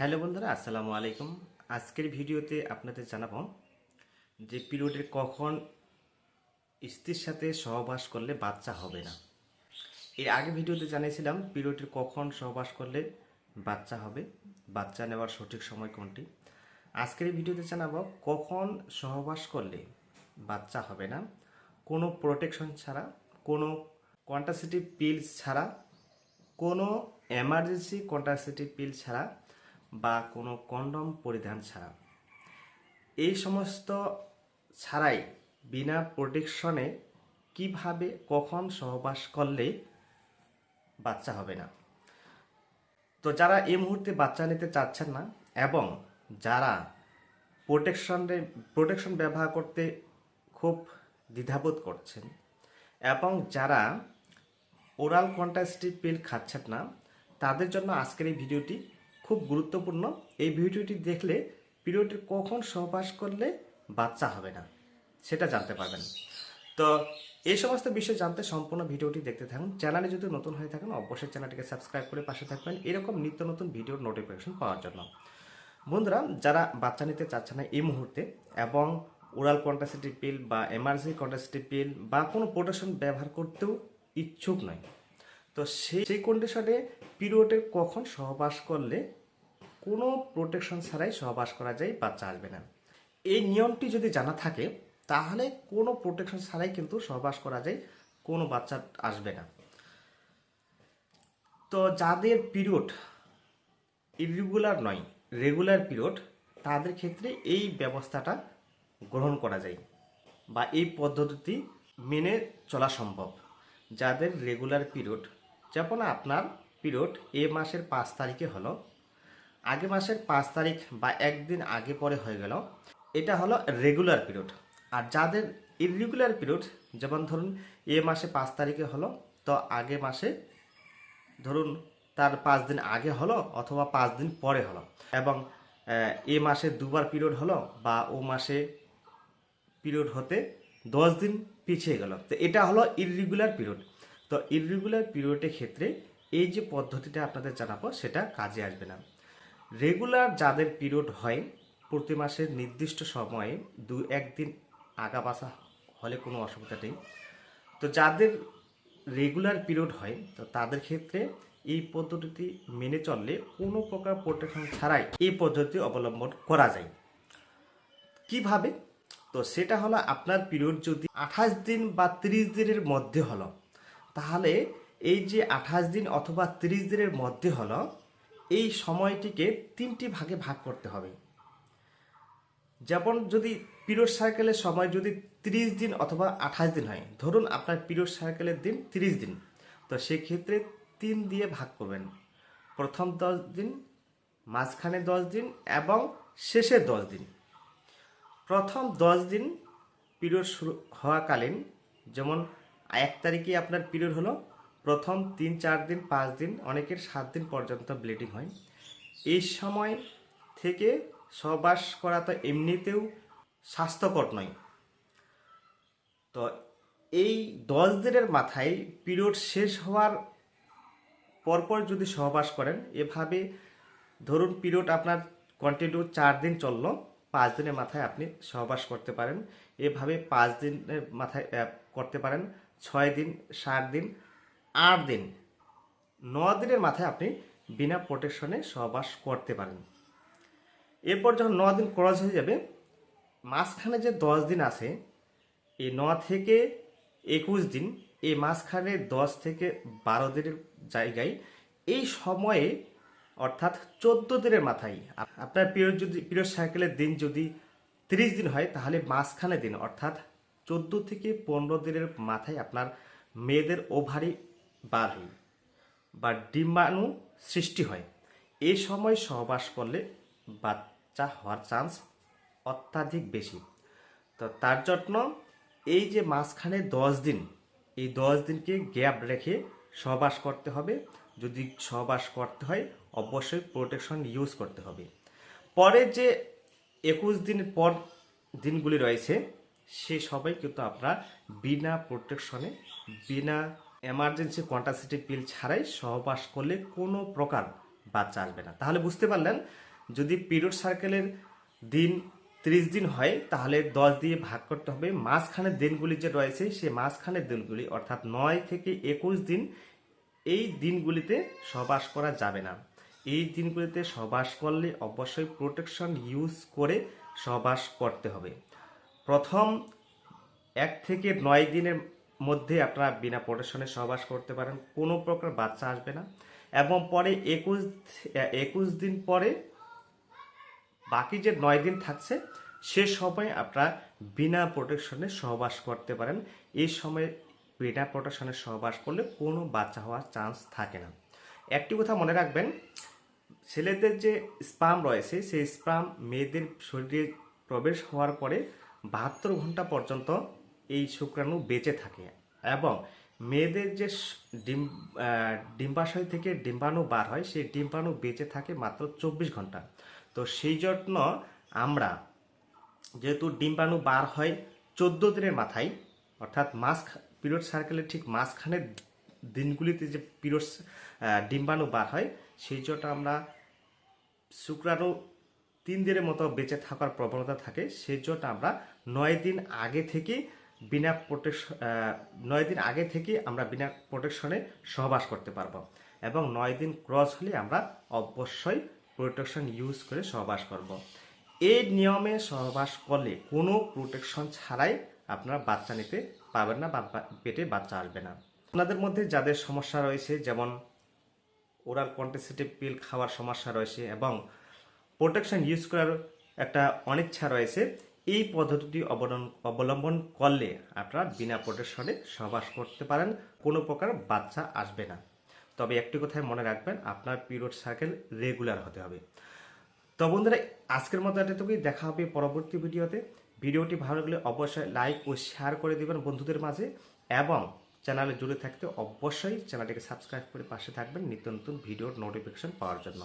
Hello বন্ধুরা, আসসালামু আলাইকুম। আজকের ভিডিওতে আপনাদের জানাব যে পিরিয়ডের কখন স্ত্রীর সাথে সহবাস করলে বাচ্চা হবে না। এর আগে ভিডিওতে জানিয়েছিলাম পিরিয়ডের কখন সহবাস করলে বাচ্চা হবে, বাচ্চা নেওয়ার সঠিক সময় কোনটি। আজকের ভিডিওতে জানাব কখন সহবাস করলে বাচ্চা হবে না। কোনো প্রোটেকশন ছাড়া, কোনো কন্ট্রাসেপটিভ পিলস ছাড়া, কোনো এমার্জেন্সি কন্ট্রাসেপটিভ পিল ছাড়া বা কোনো কন্ডম পরিধান ছাড়া। এই সমস্ত ছাড়াই বিনা প্রোটেকশনে কীভাবে, কখন সহবাস করলে বাচ্চা হবে না? তো যারা এই মুহূর্তে বাচ্চা নিতে চাচ্ছেন না এবং যারা প্রোটেকশনে, প্রোটেকশন ব্যবহার করতে খুব দ্বিধাবোধ করছেন এবং যারা ওরাল কন্ট্রাসেপটিভ পিল খাচ্ছেন না, তাদের জন্য আজকের এই ভিডিওটি খুব গুরুত্বপূর্ণ। এই ভিডিওটি দেখলে পিরিয়ডের কখন সহবাস করলে বাচ্চা হবে না, সেটা জানতে পারবেন। তো এই সমস্ত বিষয় জানতে সম্পূর্ণ ভিডিওটি দেখতে থাকুন। চ্যানেলে যদি নতুন হয়ে থাকেন, অবশ্যই চ্যানেলটিকে সাবস্ক্রাইব করে পাশে থাকবেন। এরকম নিত্য নতুন ভিডিওর নোটিফিকেশন পাওয়ার জন্য। বন্ধুরা, যারা বাচ্চা নিতে চাচ্ছে না এই মুহূর্তে এবং ওরাল কন্ট্রাসেপটিভ পিল বা এমার্জেন্সি কন্ট্রাসেপটিভ পিল বা কোনো প্রোটেকশন ব্যবহার করতেও ইচ্ছুক নয়, তো সেই সেই কন্ডিশনে পিরিয়ডের কখন সহবাস করলে কোনো প্রোটেকশন ছাড়াই সহবাস করা যায় বাচ্চা আসবে না। এই নিয়মটি যদি জানা থাকে, তাহলে কোনো প্রোটেকশন ছাড়াই কিন্তু সহবাস করা যায়, কোনো বাচ্চা আসবে না। তো যাদের পিরিয়ড ইরেগুলার নয় রেগুলার পিরিয়ড তাদের ক্ষেত্রে এই ব্যবস্থাটা গ্রহণ করা যায় বা এই পদ্ধতি মেনে চলা সম্ভব। যাদের রেগুলার পিরিয়ড যেমন আপনার পিরিয়ড এ মাসের পাঁচ তারিখে হলো আগে মাসের পাঁচ তারিখ বা একদিন আগে পরে হয়ে গেল। এটা হলো রেগুলার পিরিয়ড আর যাদের ইরেগুলার পিরিয়ড যেমন ধরুন এ মাসে পাঁচ তারিখে হলো, তো আগে মাসে ধরুন তার পাঁচ দিন আগে হলো অথবা পাঁচ দিন পরে হলো। এবং এ মাসে দুবার পিরিয়ড হলো বা ও মাসে পিরিয়ড হতে দশ দিন পিছিয়ে গেল। তো এটা হলো ইররেগুলার পিরিয়ড তো ইররেগুলার পিরিয়ডের ক্ষেত্রে এই যে পদ্ধতিটা আপনাদের জানাব, সেটা কাজে আসবে না। রেগুলার যাদের পিরিয়ড হয়, প্রতি মাসের নির্দিষ্ট সময়ে দু একদিন আগা পাশা হলে কোনো অসুবিধা নেই। তো যাদের রেগুলার পিরিয়ড হয়, তো তাদের ক্ষেত্রে এই পদ্ধতিটি মেনে চললে কোনো প্রকার প্রোটেকশন ছাড়াই এই পদ্ধতি অবলম্বন করা যায়। কীভাবে? তো সেটা হলো আপনার পিরিয়ড যদি আঠাশ দিন বা তিরিশ দিনের মধ্যে হলো, তাহলে এই যে আঠাশ দিন অথবা তিরিশ দিনের মধ্যে হলো এই সময়টিকে তিনটি ভাগে ভাগ করতে হবে। যেমন যদি পিরিয়ড সার্কেলের সময় যদি তিরিশ দিন অথবা আঠাশ দিন হয়, ধরুন আপনার পিরিয়ড সার্কেলের দিন তিরিশ দিন, তো সেক্ষেত্রে তিন দিয়ে ভাগ করবেন। প্রথম দশ দিন, মাঝখানে দশ দিন এবং শেষে দশ দিন। প্রথম দশ দিন পিরিয়ড শুরু হওয়াকালীন, যেমন এক তারিখে আপনার পিরিয়ড হলো প্রথম তিন, চার দিন, পাঁচ দিন, অনেকের সাত দিন পর্যন্ত ব্লিডিং হয়। এই সময় থেকে সহবাস করা তো এমনিতেও স্বাস্থ্যকর নয়। তো এই দশ দিনের মাথায় পিরিয়ড শেষ হওয়ার পরপর যদি সহবাস করেন, এভাবে ধরুন পিরিয়ড আপনার কন্টিনিউ চার দিন চলল, পাঁচ দিনের মাথায় আপনি সহবাস করতে পারেন। এভাবে পাঁচ দিনের মাথায় করতে পারেন। ছয় দিন, সাত দিন আট দিন। ন দিনের মাথায় আপনি বিনা প্রোটেকশনে সহবাস করতে পারেন। এরপর যখন ন দিন ক্রস হয়ে যাবে, মাঝখানে যে দশ দিন আছে, এই ন থেকে একুশ দিন, এই মাঝখানে দশ থেকে বারো দিনের জায়গায় এই সময়ে, অর্থাৎ চোদ্দ দিনের মাথায়, আপনার পিরিয়ড যদি পিরিয়ড সাইকেলের দিন যদি তিরিশ দিন হয়, তাহলে মাঝখানে দিন, অর্থাৎ চোদ্দ থেকে পনেরো দিনের মাথায় আপনার মেয়েদের ওভারি হয় বা ডিম্বাণু সৃষ্টি হয়। এই সময় সহবাস করলে বাচ্চা হওয়ার চান্স অত্যাধিক বেশি। তো তার জন্য এই যে মাঝখানে দশ দিন, এই দশ দিনকে গ্যাপ রেখে সহবাস করতে হবে। যদি সহবাস করতে হয়, অবশ্যই প্রোটেকশন ইউজ করতে হবে। পরে যে একুশ দিন পর দিনগুলি রয়েছে, সে সবাই কিন্তু আপনারা বিনা প্রোটেকশনে বিনা এমার্জেন্সি কন্ট্রাসেপটিভ পিল ছাড়াই সহবাস করলে কোনো প্রকার বাচ্চা আসবে না। তাহলে বুঝতে পারলেন, যদি পিরিয়ড সার্কেলের দিন ত্রিশ দিন হয়, তাহলে দশ দিয়ে ভাগ করতে হবে। মাঝখানের দিনগুলি যে রয়েছে, সেই মাঝখানের দিনগুলি, অর্থাৎ নয় থেকে একুশ দিন, এই দিনগুলিতে সহবাস করা যাবে না। এই দিনগুলিতে সহবাস করলে অবশ্যই প্রোটেকশন ইউজ করে সহবাস করতে হবে। প্রথম এক থেকে নয় দিনের মধ্যে আপনারা বিনা প্রোটেকশনে সহবাস করতে পারেন। কোনো প্রকার বাচ্চা আসবে না। এবং পরে একুশ একুশ দিন পরে বাকি যে নয় দিন থাকছে, সে সময় আপনারা বিনা প্রোটেকশনে সহবাস করতে পারেন। এই সময় বিনা প্রোটেকশনে সহবাস করলে কোনো বাচ্চা হওয়ার চান্স থাকে না। একটি কথা মনে রাখবেন, ছেলেদের যে স্পাম রয়েছে, সেই স্পাম মেয়েদের শরীরে প্রবেশ হওয়ার পরে বাহাত্তর ঘণ্টা পর্যন্ত এই শুক্রাণু বেঁচে থাকে। এবং মেয়েদের যে ডিম ডিম্বাশয় থেকে ডিম্বাণু বার হয়, সেই ডিম্বাণু বেঁচে থাকে মাত্র চব্বিশ ঘণ্টা। তো সেই জন্য আমরা যেহেতু ডিম্বাণু বার হয় চোদ্দ দিনের মাথায়, অর্থাৎ মাস পিরিয়ড সার্কেলের ঠিক মাঝখানের দিনগুলিতে যে পিরিয়ড ডিম্বাণু বার হয়, সেই জন্য আমরা শুক্রাণু তিন দিনের মতো বেঁচে থাকার প্রবণতা থাকে। সেই জন্য আমরা নয় দিন আগে থেকে বিনা প্রোটেকশন নয় দিন আগে থেকে আমরা বিনা প্রোটেকশনে সহবাস করতে পারব এবং নয় দিন ক্রস হলে আমরা অবশ্যই প্রোটেকশন ইউজ করে সহবাস করব। এই নিয়মে সহবাস করলে কোনো প্রোটেকশন ছাড়াই আপনারা বাচ্চা নিতে পারবেন না বা পেটে বাচ্চা আসবে না আপনাদের মধ্যে যাদের সমস্যা রয়েছে, যেমন ওরাল কন্ট্রাসেপটিভ পিল খাওয়ার সমস্যা রয়েছে এবং প্রোটেকশন ইউজ করার একটা অনিচ্ছা রয়েছে এই পদ্ধতিটি অবলম্বন অবলম্বন করলে আপনারা বিনা প্রোটেকশনে সহবাস করতে পারেন, কোনো প্রকার বাচ্চা আসবে না। তবে একটি কথায় মনে রাখবেন, আপনার পিরিয়ড সাইকেল রেগুলার হতে হবে। তো বন্ধুরা, আজকের মতো এতটুকুই, দেখা হবে পরবর্তী ভিডিওতে। ভিডিওটি ভালো লাগলে অবশ্যই লাইক ও শেয়ার করে দিবেন বন্ধুদের মাঝে এবং চ্যানেলে জুড়ে থাকতে অবশ্যই চ্যানেলটিকে সাবস্ক্রাইব করে পাশে থাকবেন নিত্য নতুন ভিডিওর নোটিফিকেশন পাওয়ার জন্য।